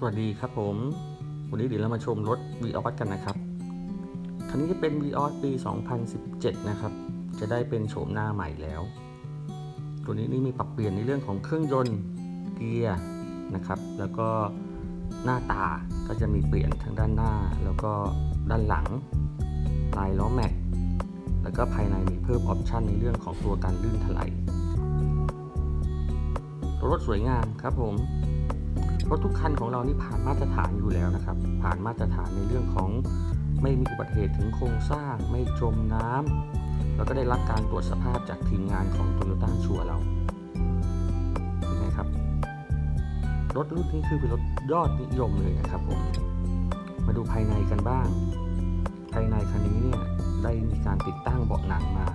สวัสดีครับผม วันนี้เดี๋ยวเรามาชมรถ v ีออสกันนะครับ คันนี้จะเป็น v ีออสปี 2017 นะครับ จะได้เป็นโฉมหน้าใหม่แล้ว ตัวนี้นี่มีปรับเปลี่ยนในเรื่องของเครื่องยนต์เกียร์นะครับ แล้วก็หน้าตาก็จะมีเปลี่ยนทั้งด้านหน้า แล้วก็ด้านหลัง ลายล้อแม็ก แล้วก็ภายในมีเพิ่มออปชันในเรื่องของตัวการลื่นถลายรถสวยงามครับผม รถทุกคันของเรานี่ผ่านมาตรฐานอยู่แล้วนะครับ ผ่านมาตรฐานในเรื่องของไม่มีอุบัติเหตุถึงโครงสร้าง ไม่จมน้ำแล้วก็ได้รับการตรวจสภาพจากทีมงานของ t o y ยต้าชัวเราเป็นไงครับ รถรุ่นนี้คือเป็นรถยอดนิยมเลยนะครับผม มาดูภายในกันบ้าง ภายในคันนี้เนี่ยได้มีการติดตั้งเบาะหนังมา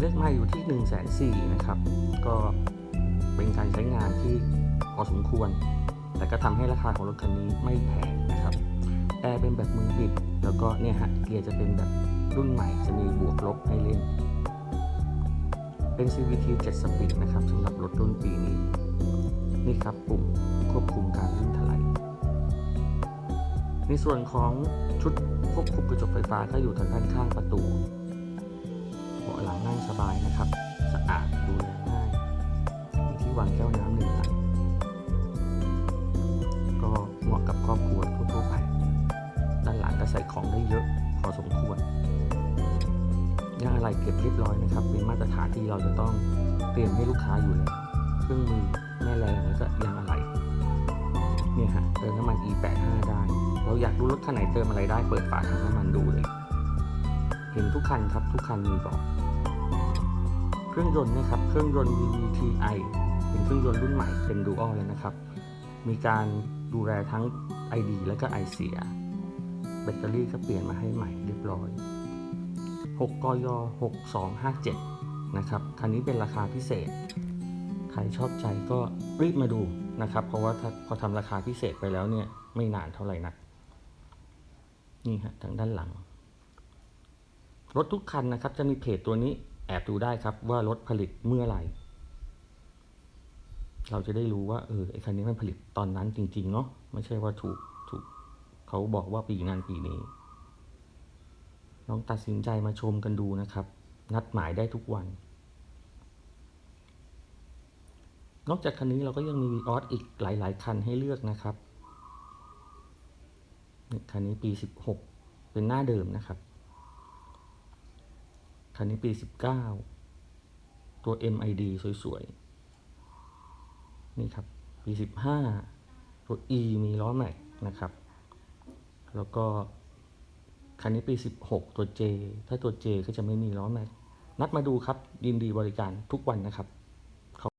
เลขไมาอยู่ที่1นึ่งแสนสี่นะครับ ก็ เป็นการใช้งานที่พอสมควร แต่ก็ทำให้ราคาของรถคันนี้ไม่แพงนะครับแอร์เป็นแบบมือบิด แล้วก็เนี่ยฮะเกียร์จะเป็นแบบรุ่นใหม่จะมีบวกลบให้เล่น เป็น CVT 7 สปีดนะครับสำหรับรถรุ่นปีนี้ นี่ครับปุ่มควบคุมการลื่นถลายในส่วนของชุดควบคุมกระจกไฟฟ้าก็อยู่ทางด้านข้างประตูเบาะหลังนั่งสบายนะครับางแก้วน้ำหนึ่งอันก็เหมาะกับครอบครัวทั่วไป ด้านหลังก็ใส่ของได้เยอะพอสมควรยางอะไรเก็บเรียบร้อยนะครับ เป็นมาตรฐานที่เราจะต้องเตรียมให้ลูกค้าอยู่แล้วเครื่องมือแม่แรงแล้วก็ยางอะไรเนี่ยฮะเติมน้ำมัน E85 ได้ เราอยากดูรถคันไหนเติมอะไรได้เปิดฝาถังน้ำมันดูเลยเห็นทุกคันครับทุกคันมีบอก เครื่องยนต์นะครับ เครื่องยนต์ VVTi เป็นเครื่องยนต์รุ่นใหม่เป็น Dual เลยนะครับ มีการดูแลทั้ง ID และก็ i เสีย แบตเตอรี่ก็เปลี่ยนมาให้ใหม่เรียบร้อย 6กย6257 นะครับ คันนี้เป็นราคาพิเศษ ใครชอบใจก็รีบมาดูนะครับ เพราะว่าถ้าพอทำราคาพิเศษไปแล้วเนี่ยไม่นานเท่าไหร่นัก นี่ฮะทางด้านหลัง รถทุกคันนะครับจะมีเพจตัวนี้แอบดูได้ครับว่ารถผลิตเมื่อไหร่ เราจะได้รู้ว่าเออไอคันนี้มันผลิตตอนนั้นจริงๆเนาะไม่ใช่ว่าถูกถูกเขาบอกว่าปีนั้นปีนี้ลองตัดสินใจมาชมกันดูนะครับ นัดหมายได้ทุกวัน นอกจากคันนี้เราก็ยังมีวีออสอีกหลายๆ คันให้เลือกนะครับคันนี้ปี 16 เป็นหน้าเดิมนะครับ คันนี้ปี 19 ตัว MID สวยๆ นี่ครับปี15 ตัว E มีล้อแม็กนะครับ แล้วก็คันนี้ปี 16 ตัว J ถ้าตัว J ก็จะไม่มีล้อแม็กนัดมาดูครับยินดีบริการทุกวันนะครับ